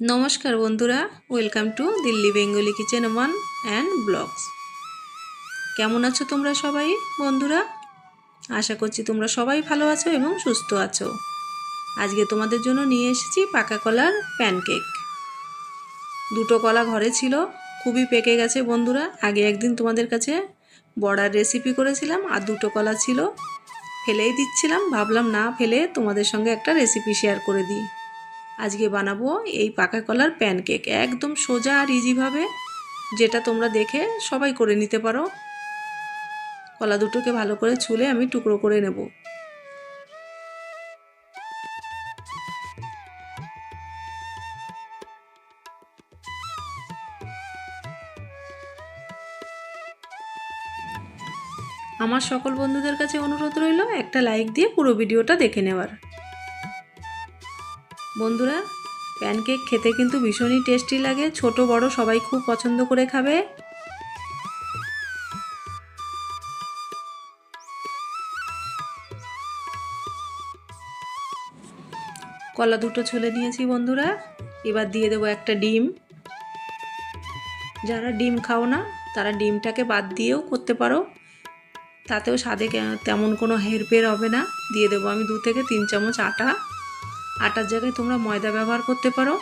নমস্কার বন্ধুরা welcome to Delhi Bengali kitchen one and blogs কেমন আছো তোমরা সবাই বন্ধুরা? আশা করছি তোমরা সবাই ভালো আছো এবং সুস্থ আছো। আজকে তোমাদের জন্য নিয়ে এসেছি পাকা কলার প্যানকেক দুটো কলা ঘরে ছিল, খুবই পেকে গেছে বন্ধুরা। আগে একদিন তোমাদের কাছে বড়ার রেসিপি করেছিলাম, আর দুটো কলা ছিল। ফেলেই দিচ্ছিলাম, ভাবলাম না ফেলে তোমাদের সঙ্গে একটা রেসিপি শেয়ার করে দিই। আজকে বানাবো এই পাকা কলার প্যানকেক একদম সোজা আর ইজিভাবে যেটা তোমরা দেখে সবাই করে নিতে পারো। কলা দুটোকে ভালো করে ছুলে আমি টুকরো করে নেব। আমার সকল বন্ধুদের কাছে অনুরোধ রইল একটা লাইক দিয়ে পুরো ভিডিওটা দেখে নেওয়ার। বন্ধুরা প্যানকেক খেতে কিন্তু ভীষণই টেস্টি লাগে। ছোট, বড় সবাই খুব পছন্দ করে খাবে। কলা দুটো ছুলে নিয়েছি বন্ধুরা। এবার দিয়ে দেবো একটা ডিম। যারা ডিম খাও না, তারা ডিমটাকে বাদ দিয়েও করতে পারো। তাতেও স্বাদে তেমন কোনো হেরফের হবে না। দিয়ে দেবো আমি দু থেকে তিন চামচ আটা। আটার জায়গায় তোমরা ময়দা ব্যবহার করতে পারো।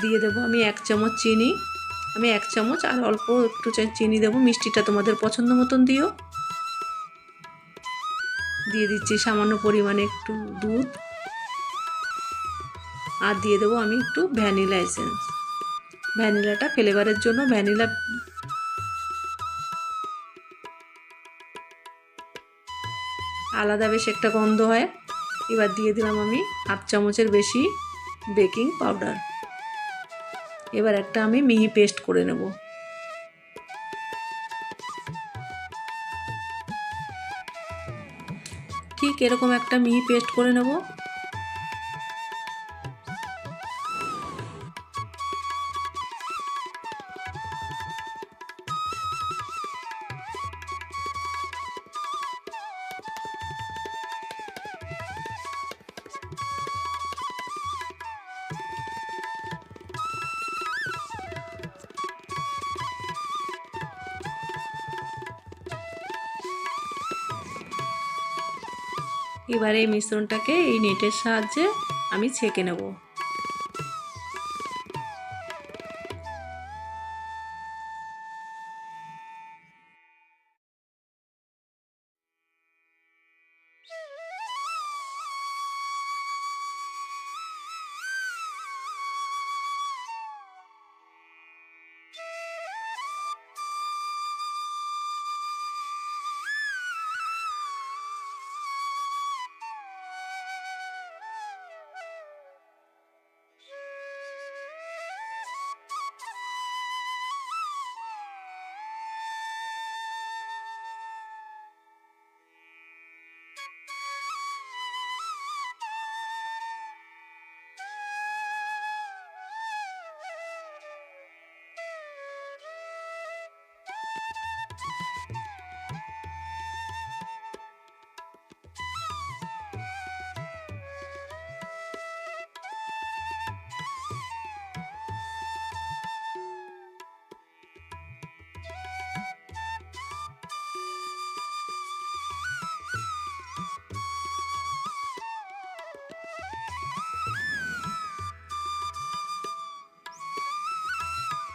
দিয়ে দেবো আমি এক চামচ চিনি। আমি এক চামচ আর অল্প একটু চিনি দেবো, মিষ্টিটা তোমাদের পছন্দ মতন দিও। দিয়ে দিচ্ছি সামান্য পরিমাণে একটু দুধ। আর দিয়ে দেবো আমি একটু ভ্যানিলা এসেন্স। ভ্যানিলাটা ফ্লেভারের জন্য ভ্যানিলা আলাদা বেশ একটা গন্ধ হয়। এবার দিয়ে দিলাম আমি হাফ চামচের বেশি বেকিং পাউডার। এবার একটা আমি মিহি পেস্ট করে নেব। ঠিক এরকম একটা মিহি পেস্ট করে নেব। এবার এই মিশ্রণটাকে এই নেটের সাহায্যে আমি ছেঁকে নেব।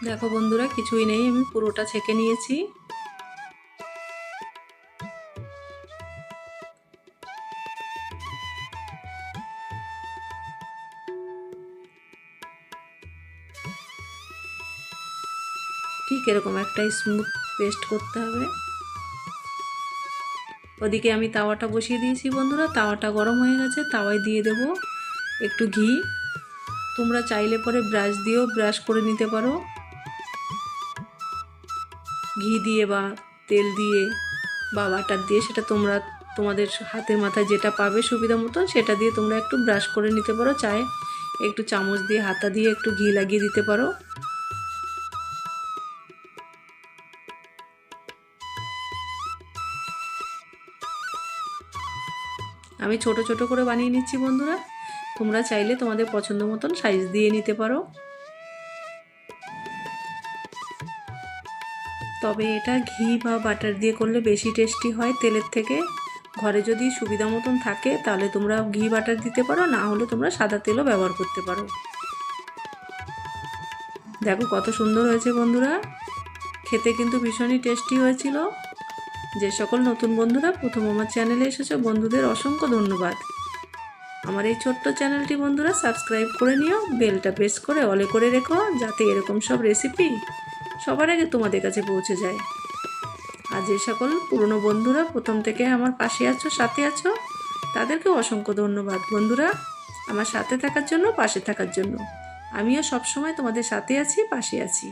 দেখো বন্ধুরা, কিছুই নেই, আমি পুরোটা ছেঁকে নিয়েছি। ঠিক এরকম একটা স্মুথ পেস্ট করতে হবে। ওদিকে আমি তাওয়াটা বসিয়ে দিয়েছি বন্ধুরা, তাওয়াটা গরম হয়ে গেছে, তাওয়ায় দিয়ে দেব একটু ঘি। তোমরা চাইলে পরে ব্রাশ দিয়েও ব্রাশ করে নিতে পারো। ঘি দিয়ে বা তেল দিয়ে বা বাটার দিয়ে সেটা তোমরা তোমাদের হাতের মাথায় যেটা পাবে সুবিধা মতন, সেটা দিয়ে তোমরা একটু ব্রাশ করে নিতে পারো। চায় একটু চামচ দিয়ে, হাতা দিয়ে একটু ঘি লাগিয়ে দিতে পারো। আমি ছোট ছোট করে বানিয়ে নিচ্ছি বন্ধুরা। তোমরা চাইলে তোমাদের পছন্দ মতন সাইজ দিয়ে নিতে পারো। তবে এটা ঘি বা বাটার দিয়ে করলে বেশি টেস্টি হয় তেলের থেকে। ঘরে যদি সুবিধা মতন থাকে, তাহলে তোমরা ঘি বাটার দিতে পারো, না হলে তোমরা সাদা তেলও ব্যবহার করতে পারো। দেখো কত সুন্দর হয়েছে বন্ধুরা। খেতে কিন্তু ভীষণই টেস্টি হয়েছিল। যে সকল নতুন বন্ধুরা প্রথম আমার চ্যানেলে এসেছ, বন্ধুদের অসংখ্য ধন্যবাদ। আমার এই ছোট্ট চ্যানেলটি বন্ধুরা সাবস্ক্রাইব করে নিও বেলটা প্রেস করে অলে করে রেখো, যাতে এরকম সব রেসিপি সবার আগে তোমাদের কাছে পৌঁছে যায়। আর যে সকল পুরনো বন্ধুরা প্রথম থেকে আমার পাশে আছো, সাথে আছো, তাদেরকেও অসংখ্য ধন্যবাদ। বন্ধুরা, আমার সাথে থাকার জন্য, পাশে থাকার জন্য। আমিও সবসময় তোমাদের সাথে আছি, পাশে আছি।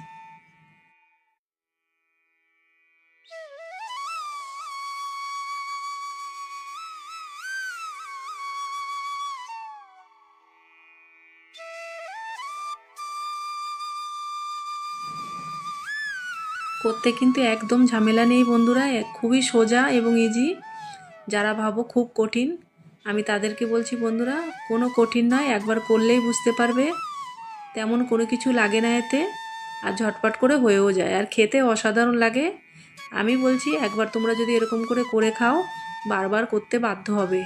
করতে কিন্তু একদম ঝামেলা নেই বন্ধুরা খুবই সোজা এবং ইজি যারা ভাবো খুব কঠিন, আমি তাদেরকে বলছি বন্ধুরা, কোনো কঠিন নয়, একবার করলেই বুঝতে পারবে। তেমন কোনো কিছু লাগে না এতে, আর ঝটপট করে হয়েও যায়। আর খেতে অসাধারণ লাগে। আমি বলছি একবার তোমরা যদি এরকম করে করে খাও, বারবার করতে বাধ্য হবে।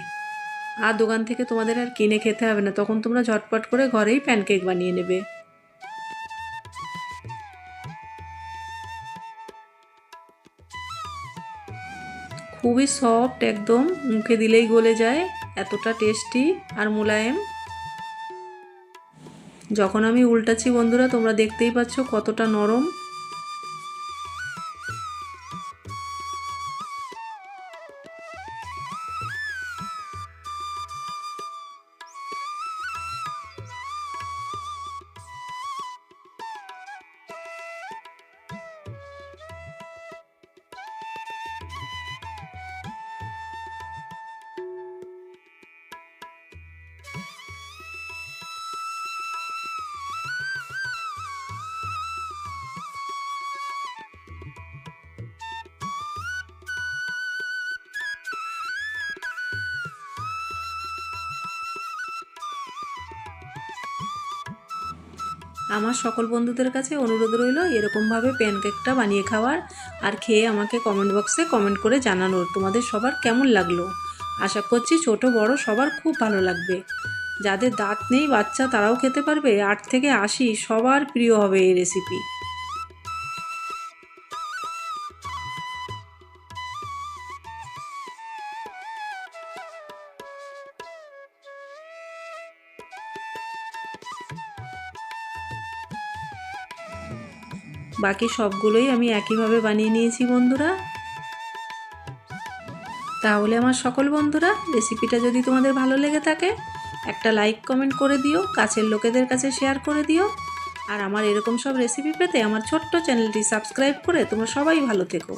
আর দোকান থেকে তোমাদের আর কিনে খেতে হবে না, তখন তোমরা ঝটপট করে ঘরেই প্যানকেক বানিয়ে নেবে। খুবই সফট একদম, মুখে দিলেই গলে যায়, এতটা টেস্টি আর মোলায়েম। যখন আমি উল্টাচ্ছি বন্ধুরা, তোমরা দেখতেই পাচ্ছ কতটা নরম। আমার সকল বন্ধুদের কাছে অনুরোধ রইল এরকমভাবে প্যানকেকটা বানিয়ে খাওয়ার। আর খেয়ে আমাকে কমেন্ট বক্সে কমেন্ট করে জানানোর তোমাদের সবার কেমন লাগল? আশা করছি ছোট, বড় সবার খুব ভালো লাগবে। যাদের দাঁত নেই, বাচ্চা তারাও খেতে পারবে। আট থেকে আশি সবার প্রিয় হবে এই রেসিপি বাকি সবগুলোই আমি একইভাবে বানিয়ে নিয়েছি, বন্ধুরা। তাহলে আমার সকল বন্ধুরা, রেসিপিটা যদি তোমাদের ভালো লেগে থাকে, একটা লাইক, কমেন্ট করে দিও, কাছের লোকেদের কাছে শেয়ার করে দিও। আর আমার এরকম সব রেসিপি পেতে আমার ছোট্ট চ্যানেলটি সাবস্ক্রাইব করে তোমরা সবাই ভালো থেকো।